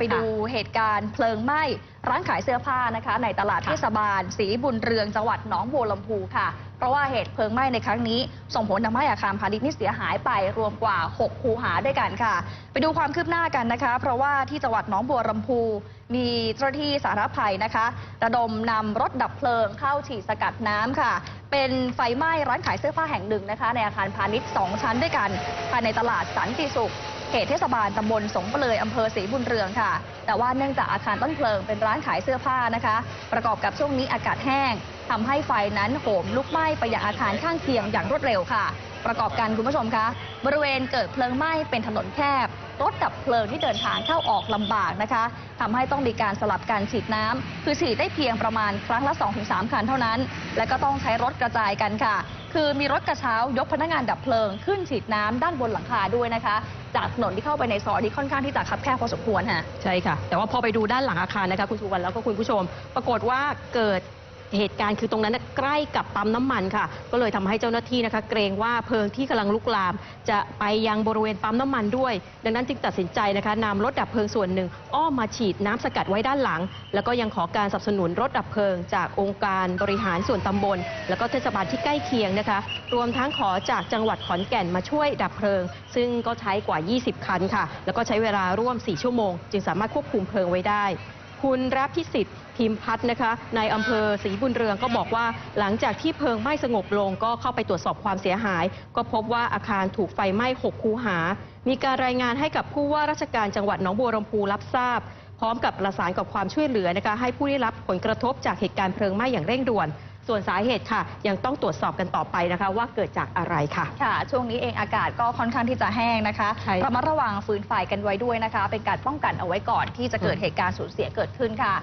ไปดูเหตุการณ์เพลิงไหม้ร้านขายเสื้อผ้านะคะ ในตลาดเทศบาลศรีบุญเรืองจังหวัดหนองบัวลำพูค่ะ เพราะว่าเหตุเพลิงไหม้ในครั้งนี้ ส่งผลทำให้อาคารพาณิชย์นี่เสียหายไปรวมกว่า 6 คูหาด้วยกันค่ะ ไปดูความคืบหน้ากันนะคะ เพราะว่าที่จังหวัดหนองบัวลำพู มีเจ้าหน้าที่สาธารณภัยนะคะ ระดมนำรถดับเพลิงเข้าฉีดสกัดน้ำค่ะ เป็นไฟไหม้ร้านขายเสื้อผ้าแห่งหนึ่งนะคะ ในอาคารพาณิชย์ 2 ชั้นด้วยกันภายในตลาดสันติสุข เขตเทศบาลตำบลสงเปลยอำเภอศรีบุญเรืองค่ะ แต่ว่าเนื่องจากอาคารต้นเพลิงเป็นร้านขายเสื้อผ้านะคะ ประกอบกับช่วงนี้อากาศแห้งทำให้ไฟนั้นโหมลุกไหม้ไปยังอาคารข้างเคียงอย่างรวดเร็วค่ะ ประกอบกันคุณผู้ชมคะบริเวณเกิดเพลิงไหม้เป็นถนนแคบ รถดับเพลิงที่เดินทางเข้าออกลำบากนะคะทำให้ต้องมีการสลับการฉีดน้ำคือฉีดได้เพียงประมาณครั้งละ 2-3 คันเท่านั้น และก็ต้องใช้รถกระจายกันค่ะ คือมีรถกระเช้ายกพนักงานดับเพลิงขึ้นฉีดน้ำด้านบนหลังคาด้วยนะคะ จากถนนที่เข้าไปในซอยที่ค่อนข้างที่จะคับแคบพอสมควรค่ะใช่ค่ะ แต่ว่าพอไปดูด้านหลังอาคารนะคะคุณสุวรรณแล้วก็คุณผู้ชม ปรากฏว่าเกิด เหตุการณ์คือตรงนั้นนะใกล้กับปั๊มน้ำมันค่ะ ก็เลยทำให้เจ้าหน้าที่นะคะ เกรงว่าเพลิงที่กำลังลุกลาม จะไปยังบริเวณปั๊มน้ำมันด้วย ดังนั้นจึงตัดสินใจนะคะนำรถดับเพลิงส่วนหนึ่ง อ้อมมาฉีดน้ำสกัดไว้ด้านหลัง แล้วก็ยังขอการสนับสนุนรถดับเพลิง จากองค์การบริหารส่วนตำบล แล้วก็เทศบาลที่ใกล้เคียงนะคะ รวมทั้งขอจากจังหวัดขอนแก่นมาช่วยดับเพลิง ซึ่งก็ใช้กว่า 20 คันค่ะ แล้วก็ใช้เวลาร่วม 4 ชั่วโมง จึงสามารถควบคุมเพลิงไว้ได้ คุณรับพิสิทธิ์พิมพัฒน์นะคะในอำเภอศรีบุญเรืองก็บอกว่าหลังจากที่เพลิงไหม้สงบลงก็เข้าไปตรวจสอบความเสียหาย ก็พบว่าอาคารถูกไฟไหม้ 6 คูหา มีการรายงานให้กับผู้ว่าราชการจังหวัดหนองบัวลำพูรับทราบ พร้อมกับประสานกับความช่วยเหลือนะคะให้ผู้ได้รับผลกระทบจากเหตุการณ์เพลิงไหม้อย่างเร่งด่วน ส่วนสาเหตุค่ะ ยังต้องตรวจสอบกันต่อไปนะคะ ว่าเกิดจากอะไรค่ะ ค่ะ ช่วงนี้เองอากาศก็ค่อนข้างที่จะแห้งนะคะใช่ค่ะ ระมัดระวังฟืนไฟกันไว้ด้วยนะคะ เป็นการป้องกันเอาไว้ก่อนที่จะเกิดเหตุการณ์สูญเสียเกิดขึ้นค่ะ